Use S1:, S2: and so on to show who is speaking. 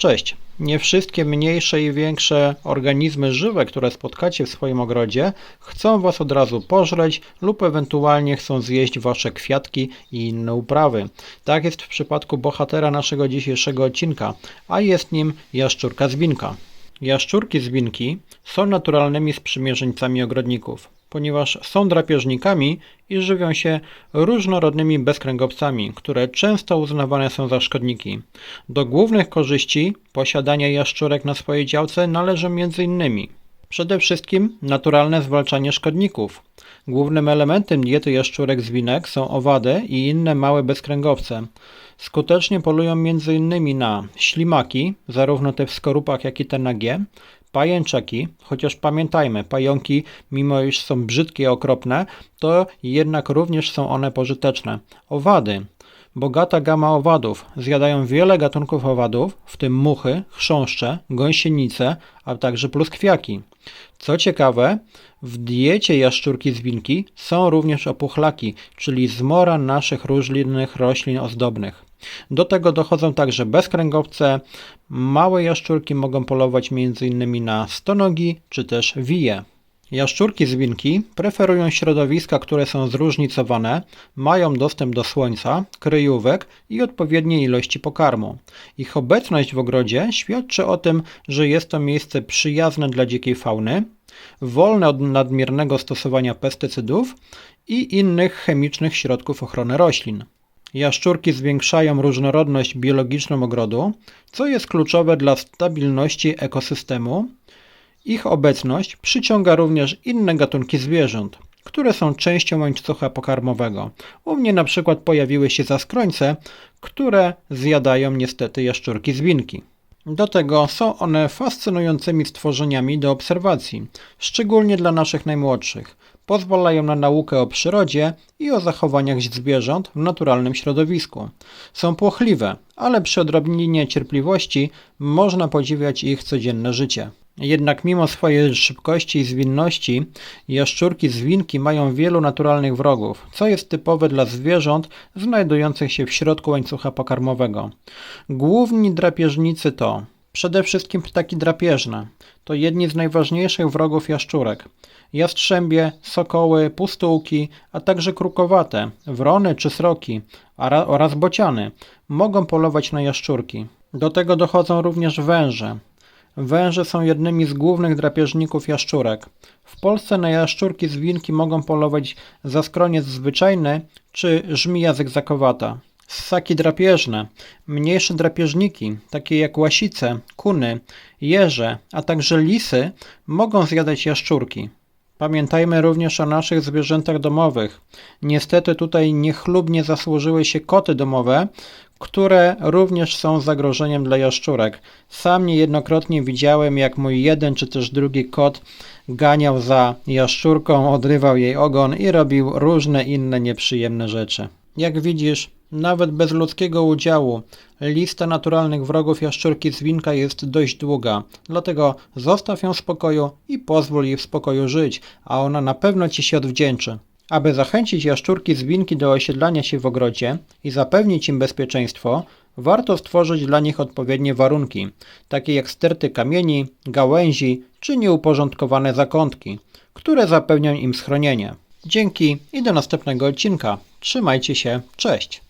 S1: Cześć. Nie wszystkie mniejsze i większe organizmy żywe, które spotkacie w swoim ogrodzie, chcą Was od razu pożreć lub ewentualnie chcą zjeść Wasze kwiatki i inne uprawy. Tak jest w przypadku bohatera naszego dzisiejszego odcinka, a jest nim jaszczurka zwinka. Jaszczurki zwinki są naturalnymi sprzymierzeńcami ogrodników, ponieważ są drapieżnikami i żywią się różnorodnymi bezkręgowcami, które często uznawane są za szkodniki. Do głównych korzyści posiadania jaszczurek na swojej działce należą m.in. Przede wszystkim naturalne zwalczanie szkodników. Głównym elementem diety jaszczurek zwinek są owady i inne małe bezkręgowce. Skutecznie polują m.in. na ślimaki, zarówno te w skorupach, jak i te na G, pajęczaki, chociaż pamiętajmy, pająki, mimo iż są brzydkie i okropne, to jednak również są one pożyteczne. Owady. Bogata gama owadów. Zjadają wiele gatunków owadów, w tym muchy, chrząszcze, gąsienice, a także pluskwiaki. Co ciekawe, w diecie jaszczurki zwinki są również opuchlaki, czyli zmora naszych różnych roślin ozdobnych. Do tego dochodzą także bezkręgowce. Małe jaszczurki mogą polować m.in. na stonogi czy też wije. Jaszczurki zwinki preferują środowiska, które są zróżnicowane, mają dostęp do słońca, kryjówek i odpowiedniej ilości pokarmu. Ich obecność w ogrodzie świadczy o tym, że jest to miejsce przyjazne dla dzikiej fauny, wolne od nadmiernego stosowania pestycydów i innych chemicznych środków ochrony roślin. Jaszczurki zwiększają różnorodność biologiczną ogrodu, co jest kluczowe dla stabilności ekosystemu. Ich obecność przyciąga również inne gatunki zwierząt, które są częścią łańcucha pokarmowego. U mnie na przykład pojawiły się zaskrońce, które zjadają niestety jaszczurki zwinki. Do tego są one fascynującymi stworzeniami do obserwacji, szczególnie dla naszych najmłodszych. Pozwalają na naukę o przyrodzie i o zachowaniach zwierząt w naturalnym środowisku. Są płochliwe, ale przy odrobinie cierpliwości można podziwiać ich codzienne życie. Jednak mimo swojej szybkości i zwinności, jaszczurki zwinki mają wielu naturalnych wrogów, co jest typowe dla zwierząt znajdujących się w środku łańcucha pokarmowego. Główni drapieżnicy to przede wszystkim ptaki drapieżne. To jedni z najważniejszych wrogów jaszczurek. Jastrzębie, sokoły, pustułki, a także krukowate, wrony czy sroki oraz bociany mogą polować na jaszczurki. Do tego dochodzą również węże, Węże są jednymi z głównych drapieżników jaszczurek. W Polsce na jaszczurki zwinki mogą polować zaskroniec zwyczajny czy żmija zygzakowata. Ssaki drapieżne, mniejsze drapieżniki, takie jak łasice, kuny, jeże, a także lisy, mogą zjadać jaszczurki. Pamiętajmy również o naszych zwierzętach domowych. Niestety tutaj niechlubnie zasłużyły się koty domowe, które również są zagrożeniem dla jaszczurek. Sam niejednokrotnie widziałem, jak mój jeden czy też drugi kot ganiał za jaszczurką, odrywał jej ogon i robił różne inne nieprzyjemne rzeczy. Jak widzisz, nawet bez ludzkiego udziału lista naturalnych wrogów jaszczurki zwinka jest dość długa, dlatego zostaw ją w spokoju i pozwól jej w spokoju żyć, a ona na pewno ci się odwdzięczy. Aby zachęcić jaszczurki zwinki do osiedlania się w ogrodzie i zapewnić im bezpieczeństwo, warto stworzyć dla nich odpowiednie warunki, takie jak sterty kamieni, gałęzi czy nieuporządkowane zakątki, które zapewnią im schronienie. Dzięki i do następnego odcinka. Trzymajcie się, cześć!